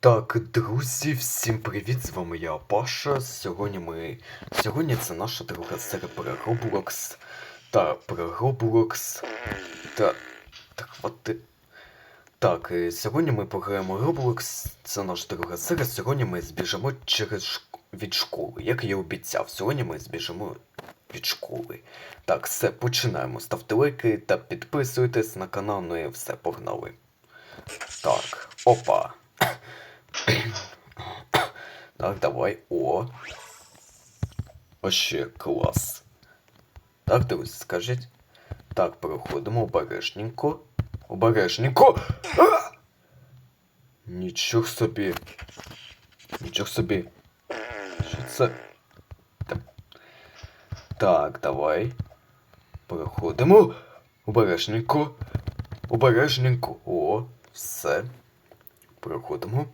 Так, друзі, всім привіт! З вами я Паша. Сьогодні ми. Сьогодні це наша друга серія про Roblox. Та про Roblox. Та. Та хвати. Так, е, сьогодні ми пограємо Roblox. Це наша друга серія. Сьогодні ми збіжимо через шк... від школи. Як я обіцяв, сьогодні ми збіжимо від школи. Так, все, починаємо. Ставте лайки та підписуйтесь на канал, ну і все, погнали. Так, опа. Так, давай. О. Вообще клас. Так, друзі, скажіть. Так, переходимо обережненько. Обережненько. А! Нічого собі. Нічого собі. Що це? Та- Так, давай. Переходимо. Обережненько. Обережненько. О, все. Переходимо.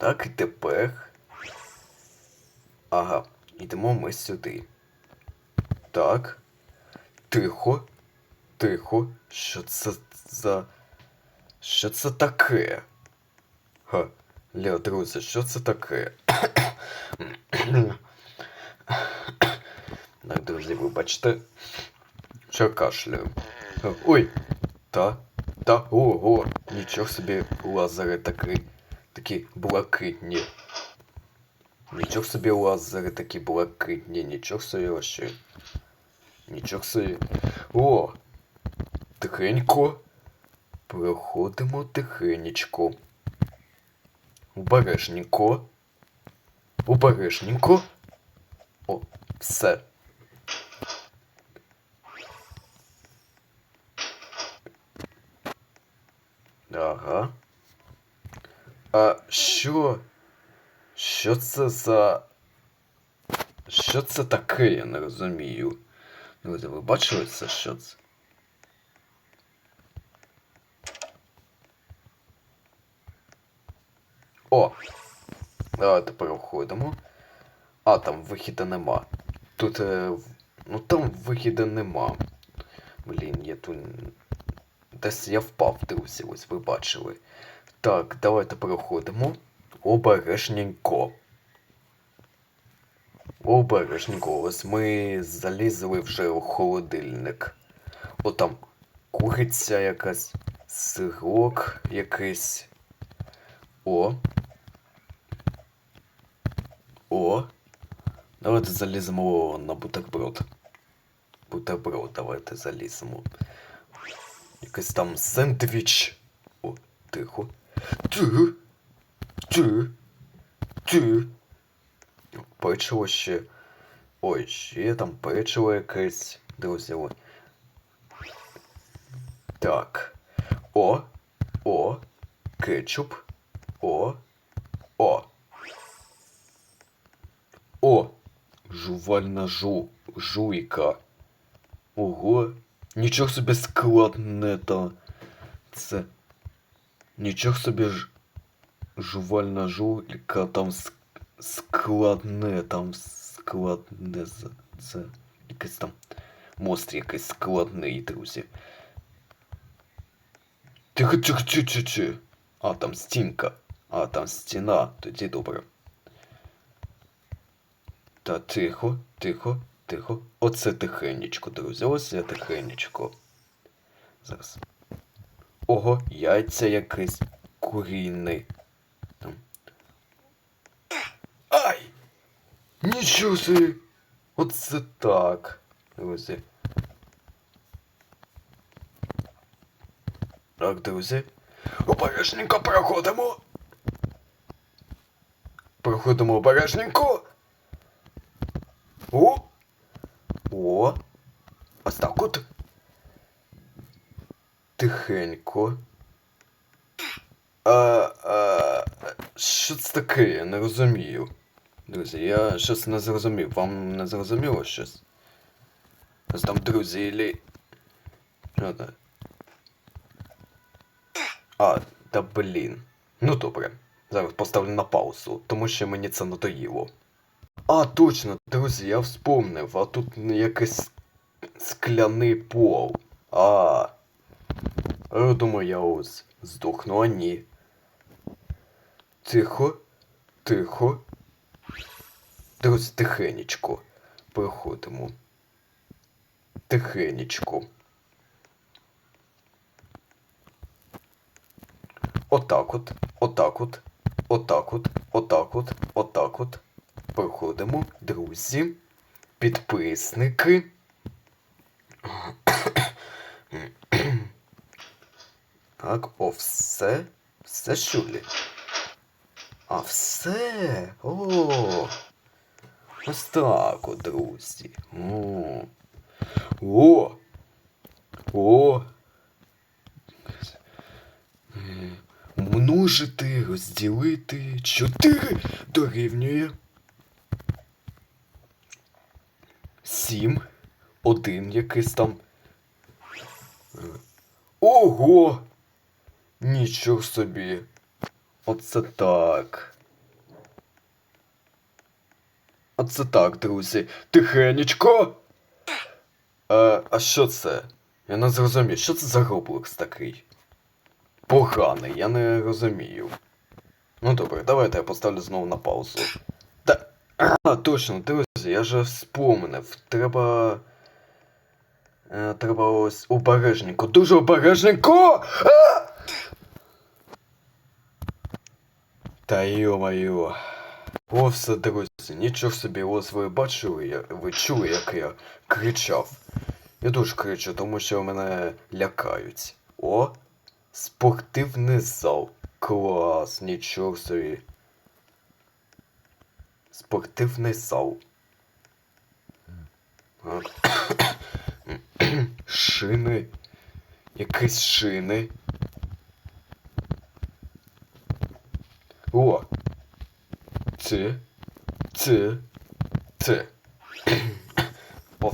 Так, і тепер. Ага, йдемо ми сюди. Так. Тихо. Тихо. Що це за. Що це таке? Ха. Ля, друзі, що це таке? Так, друзі, вибачте. Що кашляю. Ой! Та. Та. Ого! Нічого собі лазери такий. Такі блакитні. Нічого собі лазери такі блакитні, нічого собі вообще. Нічого собі. О! Тихенько. Проходимо тихенечко. Обережненько. Обережненько. О, все. А що? Що це за. Що це таке, я не розумію. Друзі, ви бачили це, що це? О! Давайте переходимо. А, там вихіда нема. Тут. Е, ну там вихіда нема. Блін, я тут. Десь я впав, друзі, ось ви бачили. Так, давайте переходимо. Обережненько. Обережненько. Ось ми залізли вже у холодильник. О, там куриця якась, сирок якийсь. О. О. Давайте заліземо на бутерброд. Бутерброд, давайте заліземо. Якийсь там сендвіч. О, тихо. Ти. Ти. Ти. Печиво ще. Ой, ще там печиво якесь. Друзі. ой. Так. О. О. Кетчуп. О. О. О. Жувальна жу. Жуйка. Ого. Нічого собі складне то. Це. Нічого собі ж. Жувальна жуйка там ск- складне, там складне це. Якийсь там мост якийсь складний, друзі. Тихо, тихо, тихо, тихо, тихо. А, там стінка. А, там стіна. Тоді добре. Та тихо, тихо, тихо. Оце тихенечко, друзі. Ось я тихенечко. Зараз. Ого, яйця якесь курінний. Ай! Нічого собі! Оце так, друзі. Так, друзі. Обережненько проходимо. Проходимо обережненько. О! О! Ось так от. Тихенько. А, а, що це таке? Я не розумію. Друзі, я щось не зрозумів. Вам не зрозуміло щось? Ось там друзі, ілі... Що це? А, та блін. Ну добре. Зараз поставлю на паузу, тому що мені це надоїло. А, точно, друзі, я вспомнив, а тут якийсь скляний пол. А. Я думаю, я здохну, а ні. Тихо, тихо. Друзі, тихенечко. Проходимо. Тихенечко. Отак от, отак от, отак от, отак от, отак от. Проходимо, друзі, підписники. Так, о, все. Все шулі. А все. О. Ось так от, друзі. О. О. О. Множити, розділити. Чотири дорівнює. Сім. Один якийсь там. Ого! Нічого собі. Оце так. Оце так, друзі. Тихенечко. Е, а що це? Я не зрозумів, що це за Roblox такий? Поганий, я не розумію. Ну добре, давайте я поставлю знову на паузу. Та. А, точно, друзі, я же вспомнив. Треба. Е, треба ось обережненько. Дуже обережненько! А! Та йо-моє. О, все, друзі, нічого собі, ось ви бачили, я, ви чули, як я кричав. Я дуже кричу, тому що мене лякають. О, спортивний зал. Клас, нічого собі. Спортивний зал. Шини. Якісь шини. О! Це. Це. Це. О.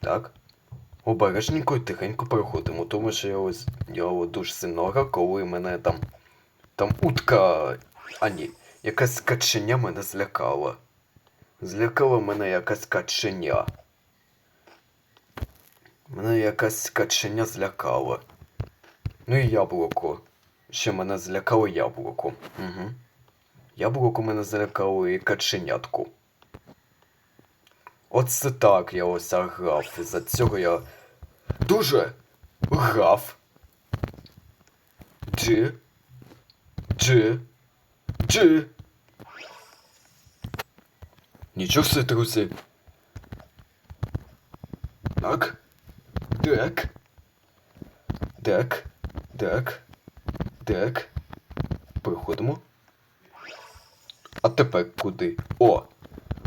Так. Обережненько і тихенько проходимо, тому що я ось я дуже сильно коли мене там. Там утка. А ні, якась каченя мене злякала. Злякала мене якась каченя. Мене якась каченя злякала. Ну і яблуко. Ще мене злякало яблуко. Угу. Яблуко мене злякало і каченятку. Оце так я ось грав. За цього я дуже грав. Джи. Джи. Джи. Нічого все, друзі. Так. Так. Так. Так. Так. Проходимо. А тепер куди? О!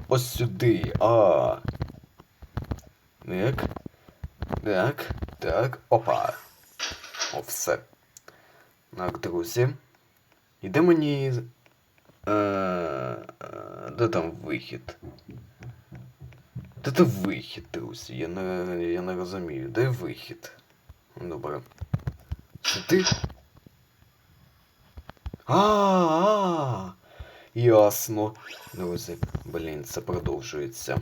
Ось сюди. А. Так. Так. Так. Опа. О, все. Так, друзі. І де мені. Е, де там вихід? Де там вихід, друзі? Я не, я не розумію. Де вихід? Добре. Сюди? А, а, ясно. Друзі, блін, це продовжується.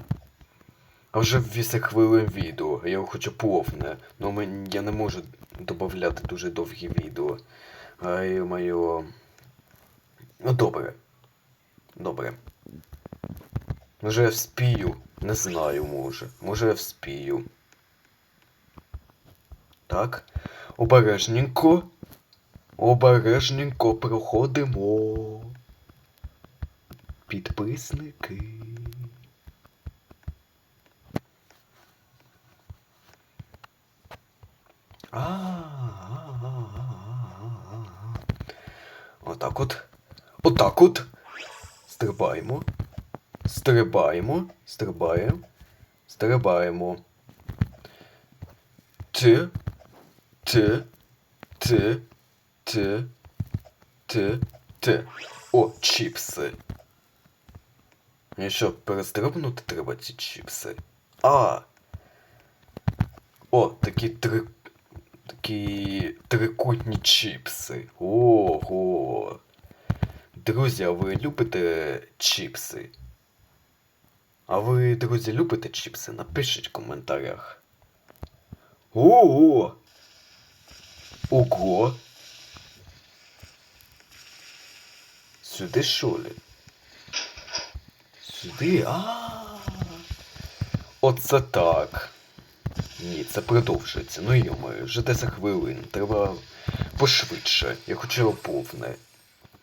А вже 8 хвилин відео, я його хочу повне. Ну я не можу додати дуже довгі відео. Ай моє. Ну добре. Добре. Може я вспію? Не знаю, може. Може я вспію. Так. Обережненько. Обережненько проходимо. Підписники. Отак от. Отак от. Стрибаємо. Стрибаємо. Стрибаємо. Стрибаємо. Ти. Ти. Ти. Ти. Ти. Ти. О, чіпси. Мені що, перестрибнути треба ці чіпси? А. О, такі три. Такі трикутні чіпси. Ого. Друзі, а ви любите чіпси? А ви, друзі, любите чіпси? Напишіть в коментарях. Ого! Ого! Сюди що ли? Сюди? А. Оце так. Ні, це продовжується. Ну йомаю, вже 10 хвилин. Треба пошвидше. Я хочу повне.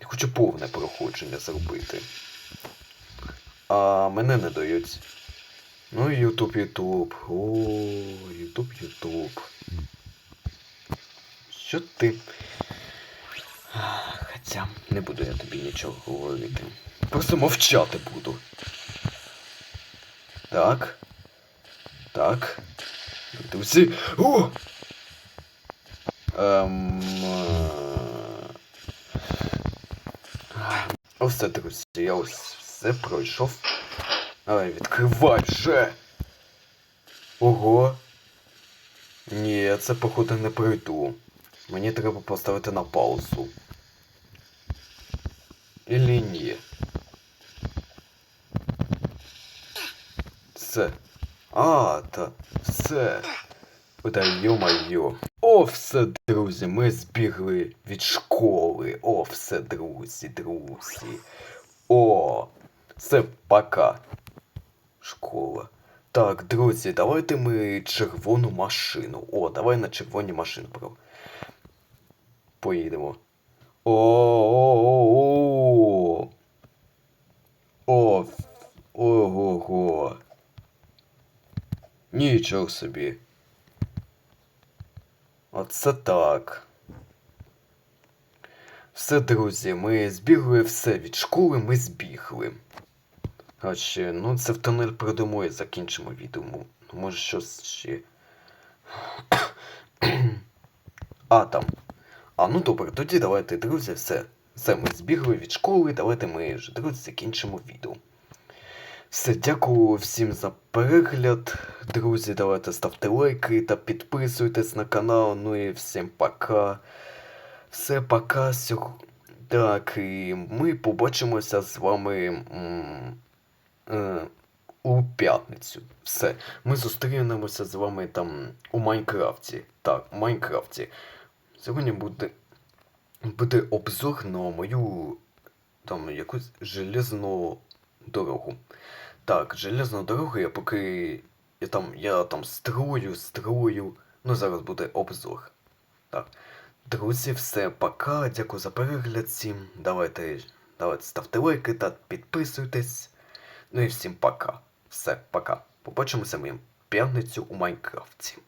Я хочу повне проходження зробити. А мене не дають. Ну, Ютуб, Ютуб. О, Ютуб, Ютуб. Що ти? А, не буду я тобі нічого говорити. Просто мовчати буду. Так. Так. Друзі. О! Ем... е, це, друзі, я ось все пройшов. Ай, відкривай вже! Ого. Ні, це походу не пройду. Мені треба поставити на паузу. Ілі ні. Все. А, та все. Та йо-майо. О, друзі, ми збігли від школи. О, все, друзі, друзі. О, все, пока. Школа. Так, друзі, давайте ми червону машину. О, давай на червоні машини про. Поїдемо. О-о-о-о. О, ого-го. Нічого собі. Оце так. Все, друзі, ми збігли все від школи, ми збігли. Ще, ну це в тунель придумаю і закінчимо відео. Може щось ще. а там. А ну добре, тоді давайте, друзі, все. Все, ми збігли від школи, давайте ми ж, друзі, закінчимо відео. Все, дякую всім за перегляд. Друзі, давайте ставте лайки та підписуйтесь на канал. Ну і всім пока. Все, пока. Так, і ми побачимося з вами е, у п'ятницю. Все. Ми зустрінемося з вами там у Майнкрафті. Так, у Майнкрафті. Сьогодні буде, буде обзор на мою там якусь железну дорогу. Так, железну дорогу я поки. Я там, я там строю, строю. Ну, зараз буде обзор. Так. Друзі, все, пока. Дякую за перегляд всім. Давайте, давайте ставте лайки та підписуйтесь. Ну і всім пока. Все, пока. Побачимося в п'ятницю у Майнкрафті.